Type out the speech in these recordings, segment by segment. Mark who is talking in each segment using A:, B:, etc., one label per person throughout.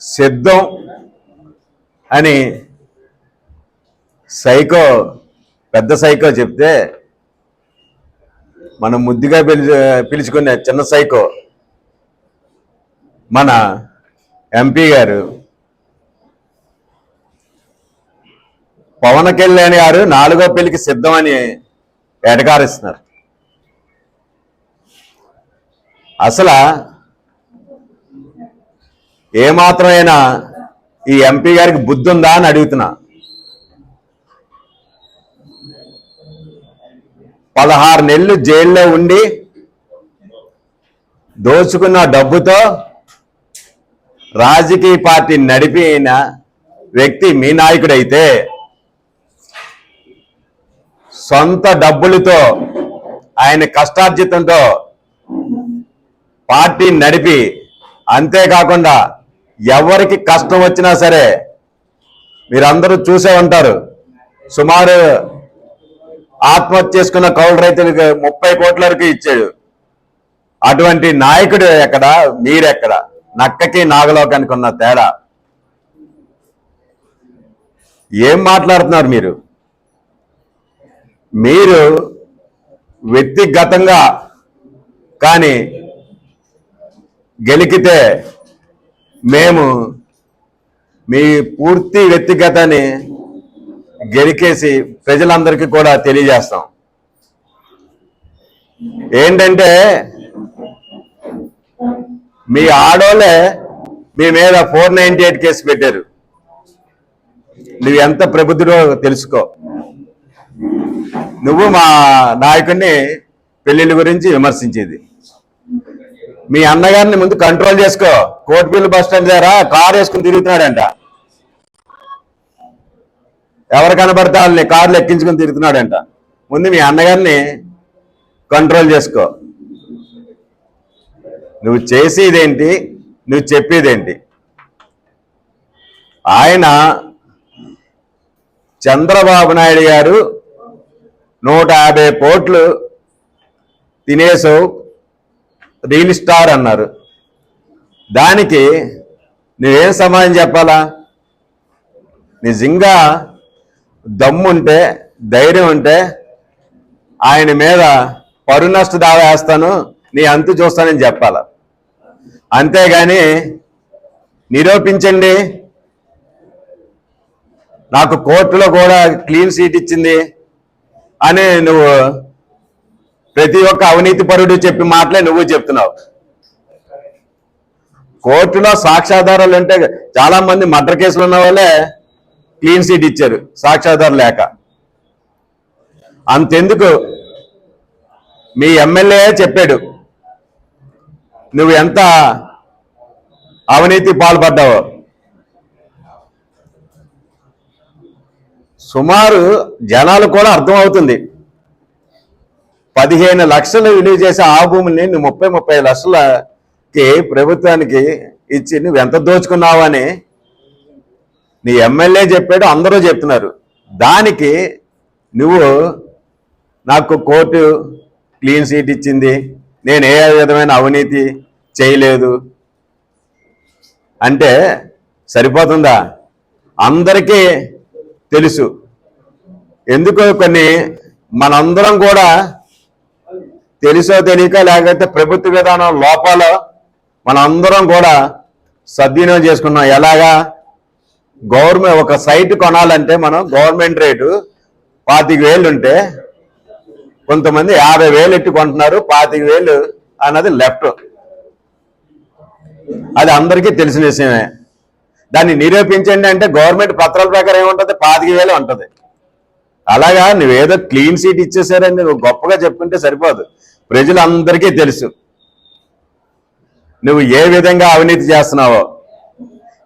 A: సిద్ధం అని సైకో పెద్ద సైకో చెప్తే మనం ముద్దుగా పిలిచి పిలుచుకునే చిన్న సైకో మన ఎంపీ గారు పవన్ కళ్యాణ్ గారు నాలుగో పెళ్ళికి సిద్ధమని ఎటకారిస్తున్నారు అసలు ఏమాత్రమైనా ఈ ఎంపీ గారికి బుద్ధి ఉందా అని అడుగుతున్నా. పదహారు నెలలు జైల్లో ఉండి దోచుకున్న డబ్బుతో రాజకీయ పార్టీ నడిపిన వ్యక్తి మీ నాయకుడైతే సొంత డబ్బులతో ఆయన కష్టార్జితంతో పార్టీ నడిపి అంతేకాకుండా ఎవరికి కష్టం వచ్చినా సరే మీరందరూ చూసే ఉంటారు. సుమారు ఆత్మహత్య చేసుకున్న కౌలు రైతులకు ముప్పై కోట్ల వరకు ఇచ్చాడు. అటువంటి నాయకుడు ఎక్కడ? మీరెక్కడ? నక్కకి నాగలోకానికి ఉన్న తేడా. ఏం మాట్లాడుతున్నారు మీరు? మీరు వ్యక్తిగతంగా కానీ గెలికితే మేము మీ పూర్తి వ్యక్తిగతాన్ని గెలికేసి ప్రజలందరికీ కూడా తెలియజేస్తాం. ఏంటంటే మీ ఆడోళ్ళే మీ మీద ఫోర్ నైన్టీ ఎయిట్ కేసు పెట్టారు. నువ్వు ఎంత ప్రబుద్ధుడో తెలుసుకో. నువ్వు మా నాయకుడిని పెళ్ళిళ్ళ గురించి విమర్శించేది. మీ అన్నగారిని ముందు కంట్రోల్ చేసుకో. కోటిపల్లి బస్ స్టాండ్ దగ్గర కారు వేసుకుని తిరుగుతున్నాడంట. ఎవరు కనబడితే వాళ్ళని కార్లు ఎక్కించుకుని తిరుగుతున్నాడంట. ముందు మీ అన్నగారిని కంట్రోల్ చేసుకో. నువ్వు చేసేదేంటి? నువ్వు చెప్పేదేంటి? ఆయన చంద్రబాబు నాయుడు గారు నూట యాభై కోట్లు తినేసావు రియల్ స్టార్ అన్నారు. దానికి నువ్వేం సమాధానం చెప్పాలా? నిజంగా దమ్ముంటే ధైర్యం ఉంటే ఆయన మీద పరునష్ట దావా వేస్తాను నీ అంతు చూస్తానని చెప్పాల? అంతేగాని నిరూపించండి. నాకు కోర్టులో కూడా క్లీన్ సీట్ ఇచ్చింది అని నువ్వు ప్రతి ఒక్క అవినీతి పరుడు చెప్పి మాటలే నువ్వు చెప్తున్నావు. కోర్టులో సాక్ష్యాధారాలు అంటే చాలా మంది మర్డర్ కేసులు ఉన్న వాళ్ళే క్లీన్ సీట్ ఇచ్చారు సాక్ష్యాధారం లేక. అంతెందుకు? మీ ఎమ్మెల్యే చెప్పాడు నువ్వు ఎంత అవినీతి పాల్పడ్డావో. సుమారు జనాలు కూడా అర్థమవుతుంది పదిహేను లక్షలు విలువ చేసే ఆ భూముల్ని నువ్వు ముప్పై ముప్పై లక్షలకి ప్రభుత్వానికి ఇచ్చి నువ్వు ఎంత దోచుకున్నావు అని నీ ఎమ్మెల్యే చెప్పాడు అందరూ చెప్తున్నారు. దానికి నువ్వు నాకు కోర్టు క్లీన్ సీట్ ఇచ్చింది నేను ఏ విధమైన అవినీతి చేయలేదు. అంటే సరిపోతుందా? అందరికీ తెలుసు. ఎందుకో కొన్ని మనందరం కూడా తెలుసో తెలియక లేకపోతే ప్రభుత్వ విధానం లోపాలు మనందరం కూడా సద్వినియోగం చేసుకున్నాం. ఎలాగా? గవర్నమెంట్ ఒక సైట్ కొనాలంటే మనం గవర్నమెంట్ రేటు పాతిక వేలు ఉంటే కొంతమంది యాభై వేలు ఎట్టి కొంటున్నారు పాతిక వేలు అన్నది లెఫ్ట్. అది అందరికీ తెలిసిన విషయమే. దాన్ని నిరూపించండి అంటే గవర్నమెంట్ పత్రాల ప్రకారం ఏముంటుంది? పాతిక వేలు ఉంటుంది. అలాగా నువ్వేదో క్లీన్ సీట్ ఇచ్చేసారని నువ్వు గొప్పగా చెప్పుకుంటే సరిపోదు. ప్రజలందరికీ తెలుసు. నువ్వు ఏ విధంగా అవినీతి చేస్తున్నావో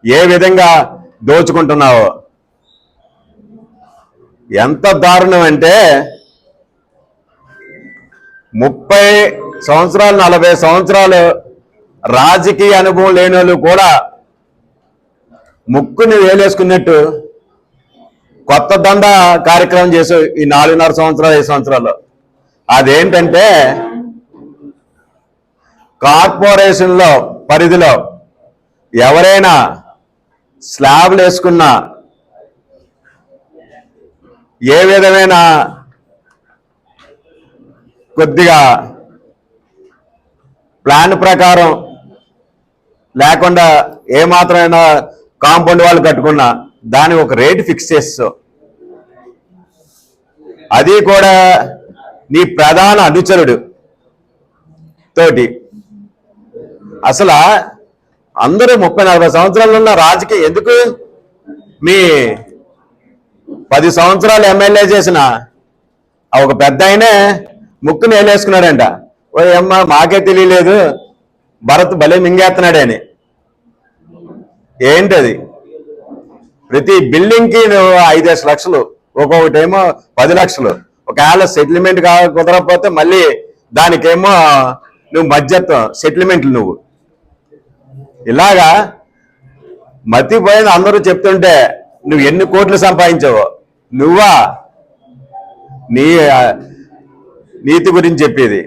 A: ఏ విధంగా దోచుకుంటున్నావో ఎంత దారుణం అంటే ముప్పై సంవత్సరాలు నలభై సంవత్సరాలు రాజకీయ అనుభవం లేని వాళ్ళు కూడా ముక్కుని వేలేసుకున్నట్టు కొత్త దండ కార్యక్రమం చేసే ఈ నాలుగున్నర సంవత్సరాలు ఐదు సంవత్సరాలు అదేంటంటే కార్పొరేషన్లో పరిధిలో ఎవరైనా స్లాబ్లు వేసుకున్నా ఏ విధమైన కొద్దిగా ప్లాన్ ప్రకారం లేకుండా ఏ కాంపౌండ్ వాళ్ళు కట్టుకున్నా దాని ఒక రేటు ఫిక్స్ చేస్తావు అది కూడా నీ ప్రధాన అనుచరుడు తోటి. అసలు అందరూ ముప్పై నలభై సంవత్సరాలు ఉన్న రాజకీయ ఎందుకు? మీ పది సంవత్సరాలు ఎమ్మెల్యే చేసిన ఒక పెద్ద ఆయనే ముక్కు నేలేసుకున్నాడంట. ఓ అమ్మ మాకే తెలియలేదు. భరత్ భలే మింగేస్తున్నాడని ఏంటది? ప్రతి బిల్డింగ్కి నువ్వు ఐదేసి లక్షలు. ఒక్కొక్కటేమో పది లక్షలు. ఒకవేళ సెటిల్మెంట్ కా కుదరకపోతే మళ్ళీ దానికేమో నువ్వు మధ్యత్వం సెటిల్మెంట్లు నువ్వు. ఇలాగా మతిపోయింది అందరూ చెప్తుంటే నువ్వు ఎన్ని కోట్లు సంపాదించావు. నువ్వా నీ నీతి గురించి చెప్పేది.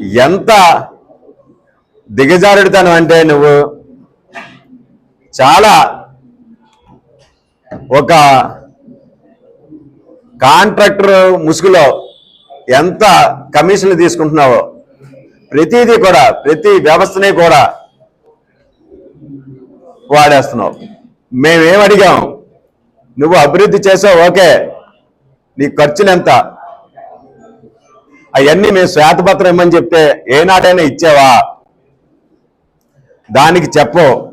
A: ఎంత దిగజారుడితనం అంటే నువ్వు చాలా ఒక కాంట్రాక్టర్ ముసుగులో ఎంత కమిషన్లు తీసుకుంటున్నావో ప్రతిదీ కూడా ప్రతి వ్యవస్థని కూడా వాడేస్తున్నావు. మేమేం అడిగాం? నువ్వు అభివృద్ధి చేసావు ఓకే. నీ ఖర్చులు ఎంత? అవన్నీ మేము శ్వేతపత్రం ఇమ్మని చెప్తే ఏనాటైనా ఇచ్చావా? దానికి చెప్పు.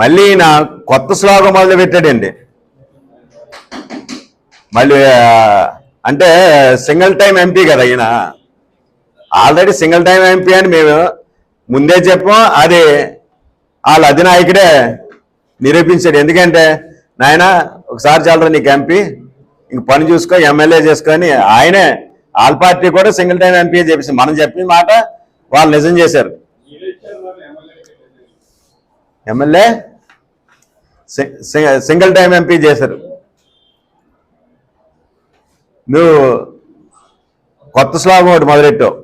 A: మళ్ళీ నా కొత్త శ్లోకం మొదలు పెట్టాడండి మళ్ళీ అంటే సింగిల్ టైం ఎంపీ కదా ఈయన. ఆల్రెడీ సింగిల్ టైం ఎంపీ అని మేము ముందే చెప్పాం. అది వాళ్ళ అధినాయకుడే నిరూపించాడు. ఎందుకంటే నాయన ఒకసారి చాలరా నీకు ఎంపీ ఇంక పని చూసుకో ఎమ్మెల్యే చేసుకొని ఆయనే ఆల్ పార్టీ కూడా సింగిల్ టైం ఎంపీ చెప్పేసి మనం చెప్పిన మాట వాళ్ళు నిజం చేశారు. ఎమ్మెల్యే సింగిల్ టైం ఎంపీ చేశారు. నువ్వు కొత్త శ్లోకం ఒకటి మొదలెట్టావు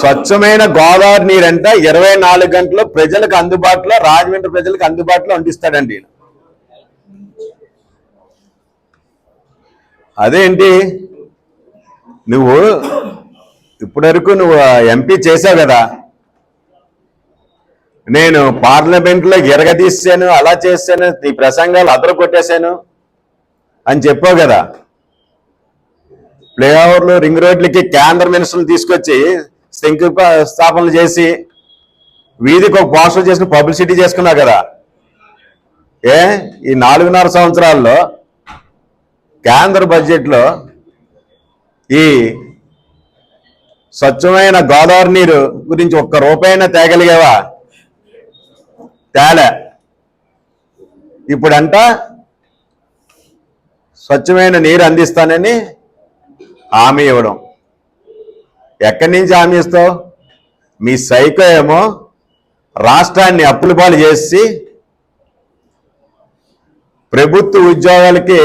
A: స్వచ్ఛమైన గోదావరి నీరంట ఇరవై నాలుగు గంటలు ప్రజలకు అందుబాటులో రాజమండ్రి ప్రజలకు అందుబాటులో అందిస్తాడండి అదేంటి? నువ్వు ఇప్పటివరకు నువ్వు ఎంపీ చేసావు కదా. నేను పార్లమెంట్లో ఎరగదీశాను అలా చేశాను నీ ప్రసంగాలు అదరు కొట్టేశాను అని చెప్పావు కదా. ఫ్లైఓవర్లు రింగ్ రోడ్లకి కేంద్ర మినిస్టర్లు తీసుకొచ్చి శంకుప స్థాపనలు చేసి వీధికి ఒక పోస్టర్ చేసిన పబ్లిసిటీ చేసుకున్నావు కదా. ఏ? ఈ నాలుగున్నర సంవత్సరాల్లో కేంద్ర బడ్జెట్లో ఈ స్వచ్ఛమైన గోదావరి నీరు గురించి ఒక్క రూపాయినా తేగలిగావా? తేలే. ఇప్పుడంట స్వచ్ఛమైన నీరు అందిస్తానని హామీ ఇవ్వడం. ఎక్కడి నుంచి హామీ ఇస్తావు? మీ సైకో ఏమో రాష్ట్రాన్ని అప్పులు పాలు చేసి ప్రభుత్వ ఉద్యోగాలకి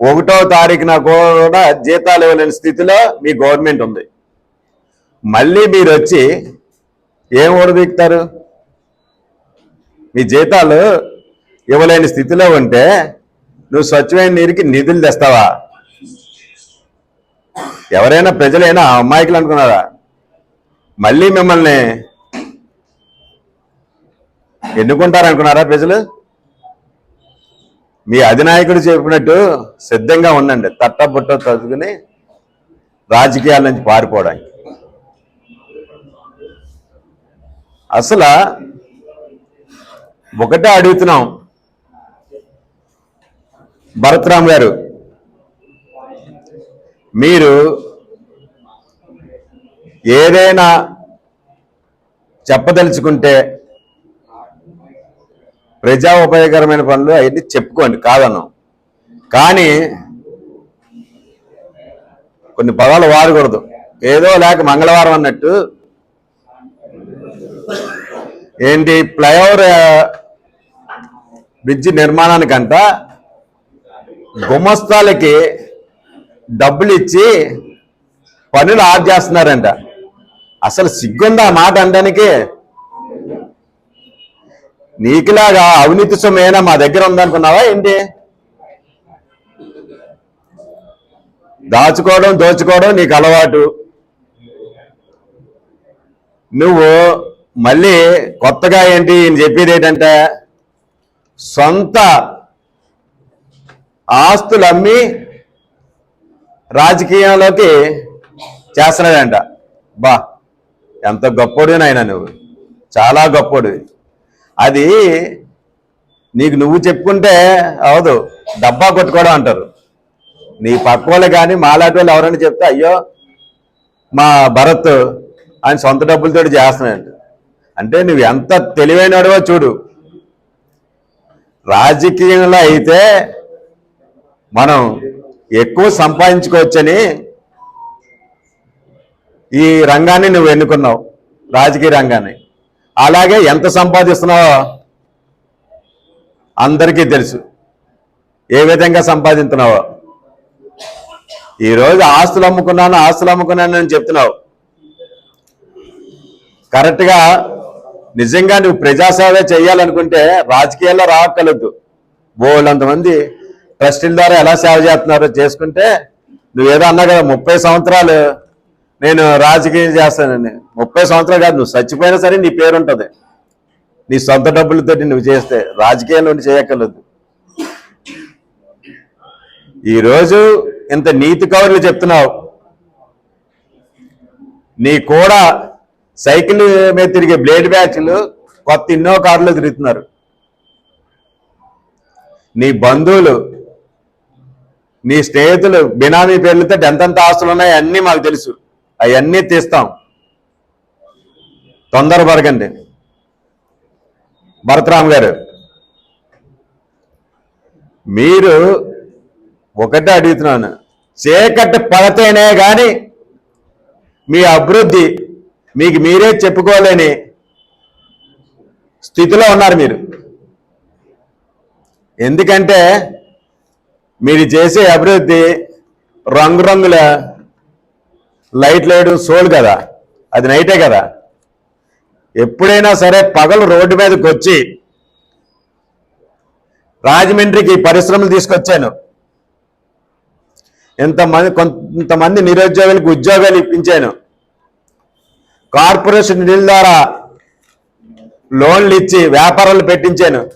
A: ఒకటో తారీఖున కూడా జీతాలు ఇవ్వలేని స్థితిలో మీ గవర్నమెంట్ ఉంది. మళ్ళీ మీరు వచ్చి ఏం ఓడదీక్తారు మీ జీతాలు ఇవ్వలేని స్థితిలో ఉంటే నువ్వు స్వచ్ఛమైన నీరుకి నిధులు తెస్తావా? ఎవరైనా ప్రజలైనా అమాయకులు అనుకున్నారా? మళ్ళీ మిమ్మల్ని ఎన్నుకుంటారనుకున్నారా ప్రజలు? మీ అధినాయకుడు చెప్పినట్టు సిద్ధంగా ఉండండి తట్టబుట్ట చదువుకుని రాజకీయాల నుంచి పారిపోవడానికి. అసలు ఒకటే అడుగుతున్నాం. భరత్రామ్ గారు మీరు ఏదైనా చెప్పదలుచుకుంటే ప్రజా ఉపయోగకరమైన పనులు అవన్నీ చెప్పుకోండి కాదన్నాం. కానీ కొన్ని పదాలు వాడకూడదు. ఏదో లేక మంగళవారం అన్నట్టు ఏంటి? ఫ్లైఓవర్ బ్రిడ్జి నిర్మాణానికంట గుమస్తాలకి డబ్బులు ఇచ్చి పనులు ఆఫ్ చేస్తున్నారంట. అసలు సిగ్గుందా మాట అనడానికి? నీకులాగా అవినీతి సొమ్మేనా మా దగ్గర ఉందనుకున్నావా ఏంటి? దాచుకోవడం దోచుకోవడం నీకు అలవాటు. నువ్వు మళ్ళీ కొత్తగా ఏంటి ఈయన చెప్పేది ఏంటంటే సొంత ఆస్తులు అమ్మి రాజకీయంలోకి చేస్తున్నాడంట. బా ఎంత గొప్పడు నాయన నువ్వు. చాలా గొప్పడు. అది నీకు నువ్వు చెప్పుకుంటే అవదు డబ్బా కొట్టుకోవడం అంటారు. నీ పక్క వాళ్ళు కానీ మాలాంటి వాళ్ళు ఎవరైనా చెప్తే అయ్యో మా భరత్ ఆయన సొంత డబ్బులతో చేస్తున్నాడు అంటే నువ్వు ఎంత తెలివైనడవో చూడు. రాజకీయంలో అయితే మనం ఎక్కువ సంపాదించుకోవచ్చని ఈ రంగాన్ని నువ్వు ఎన్నుకున్నావు రాజకీయ రంగాన్ని. అలాగే ఎంత సంపాదిస్తున్నావో అందరికీ తెలుసు. ఏ విధంగా సంపాదిస్తున్నావో ఈరోజు ఆస్తులు అమ్ముకున్నాను ఆస్తులు అమ్ముకున్నాను అని చెప్తున్నావు. కరెక్ట్గా నిజంగా నువ్వు ప్రజాసేవ చేయాలనుకుంటే రాజకీయాల్లో రావక్కర్లేదు బోళ్ళంతమంది ట్రస్టుల ద్వారా ఎలా సేవ చేస్తున్నారో చేసుకుంటే నువ్వేదో అన్నా కదా ముప్పై సంవత్సరాలు నేను రాజకీయం చేస్తానని. ముప్పై సంవత్సరాలు కాదు నువ్వు చచ్చిపోయినా సరే నీ పేరు ఉంటుంది. నీ సొంత డబ్బులతో నువ్వు చేస్తే రాజకీయాల్లో చేయక్కర్లేదు. ఈరోజు ఇంత నీతి కవర్లు చెప్తున్నావు. నీ కూడా సైకిల్ మీద తిరిగే బ్లేడ్ బ్యాచ్లు కొత్త ఎన్నో కార్లు తిరుగుతున్నారు. నీ బంధువులు నీ స్నేహితులు బినామీ పేర్లతో ఎంతెంత ఆస్తులు ఉన్నాయి అన్నీ మాకు తెలుసు. అవన్నీ తీస్తాం. తొందరపడకండి భరతరామ్ గారు మీరు ఒకటే అడుగుతున్నాను. చీకటి పడితేనే కానీ మీ అభివృద్ధి మీకు మీరే చెప్పుకోలేని స్థితిలో ఉన్నారు మీరు. ఎందుకంటే మీరు చేసే అభివృద్ధి రంగురంగుల లైట్లు వేయడం సోల్ కదా అది నైటే కదా. ఎప్పుడైనా సరే పగలు రోడ్డు మీదకి వచ్చి రాజమండ్రికి పరిశ్రమలు తీసుకొచ్చాను. ఇంతమంది కొంతమంది నిరుద్యోగులకు ఉద్యోగాలు ఇప్పించాను. కార్పొరేషన్ నిధుల ద్వారా లోన్లు ఇచ్చి వ్యాపారాలు పెట్టించాను.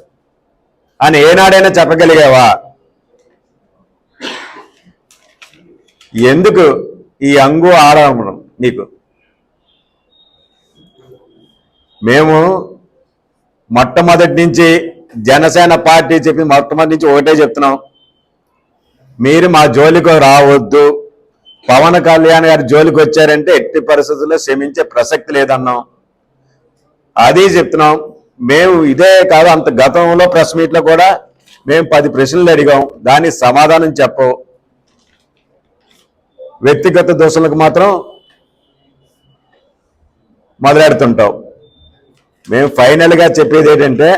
A: అని ఏనాడైనా చెప్పగలిగావా? ఎందుకు ఈ అంగు ఆరంభం నీకు? మేము మొట్టమొదటి నుంచి జనసేన పార్టీ చెప్పి మొట్టమొదటి నుంచి ఒకటే చెప్తున్నాం. మీరు మా జోలికి రావద్దు. పవన్ కళ్యాణ్ గారి జోలికి వచ్చారంటే ఎట్టి పరిస్థితుల్లో క్షమించే ప్రసక్తి లేదన్నాం. అది చెప్తున్నాం. మేము ఇదే కాదు అంత గతంలో ప్రెస్ మీట్లో కూడా మేము పది ప్రశ్నలు అడిగాం. దానికి సమాధానం చెప్పవు వ్యక్తిగత దోషులకు మాత్రం మొదలెడుతుంటాం. మేము ఫైనల్గా చెప్పేది ఏంటంటే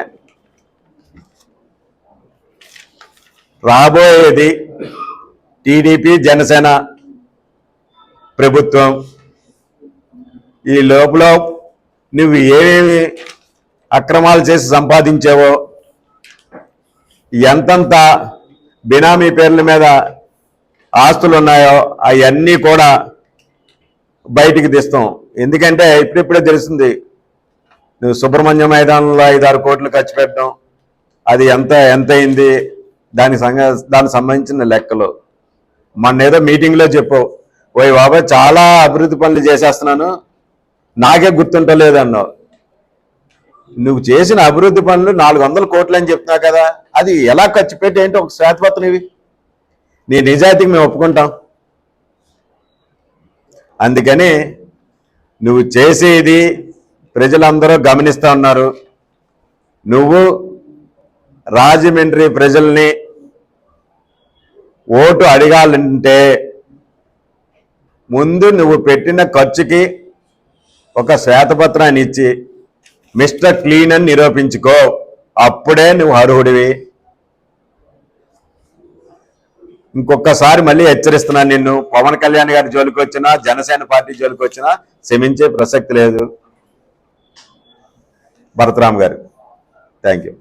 A: రాబోయేది టీడీపీ జనసేన ప్రభుత్వం ఈ లోపల నువ్వు ఏమేమి అక్రమాలు చేసి సంపాదించావో ఎంతంత బినామీ పేర్ల మీద ఆస్తులు ఉన్నాయో అవన్నీ కూడా బయటికి తీస్తాం. ఎందుకంటే ఇప్పుడిప్పుడే తెలుస్తుంది నువ్వు సుబ్రహ్మణ్య మైదానంలో ఐదారు కోట్లు ఖర్చు పెట్టడం అది ఎంత ఎంత అయింది దానికి సంగ దానికి సంబంధించిన లెక్కలు. మొన్న ఏదో మీటింగ్లో చెప్పావు ఓయ్ బాబా చాలా అభివృద్ధి పనులు చేసేస్తున్నాను. నాకే గుర్తుంటలేదన్నావు నువ్వు చేసిన అభివృద్ధి పనులు నాలుగు వందల కోట్లు అని చెప్తున్నావు కదా అది ఎలా ఖర్చు పెట్టి ఏంటో ఒక శ్వేతపత్రం ఇవి? నీ నిజాయితీకి మేము ఒప్పుకుంటాం. అందుకని నువ్వు చేసేది ప్రజలందరూ గమనిస్తూ ఉన్నారు. నువ్వు రాజమండ్రి ప్రజల్ని ఓటు అడగాలంటే ముందు నువ్వు పెట్టిన ఖర్చుకి ఒక శ్వేతపత్రాన్ని ఇచ్చి మిస్టర్ క్లీన్ అని నిరూపించుకో. అప్పుడే నువ్వు అర్హుడివి. ఇంకొకసారి మళ్ళీ హెచ్చరిస్తున్నాను నిన్ను. పవన్ కళ్యాణ్ గారి జోలికి వచ్చినా జనసేన పార్టీ జోలికి వచ్చినా క్షమించే ప్రసక్తి లేదు. భరతరామ్ గారు థ్యాంక్ యూ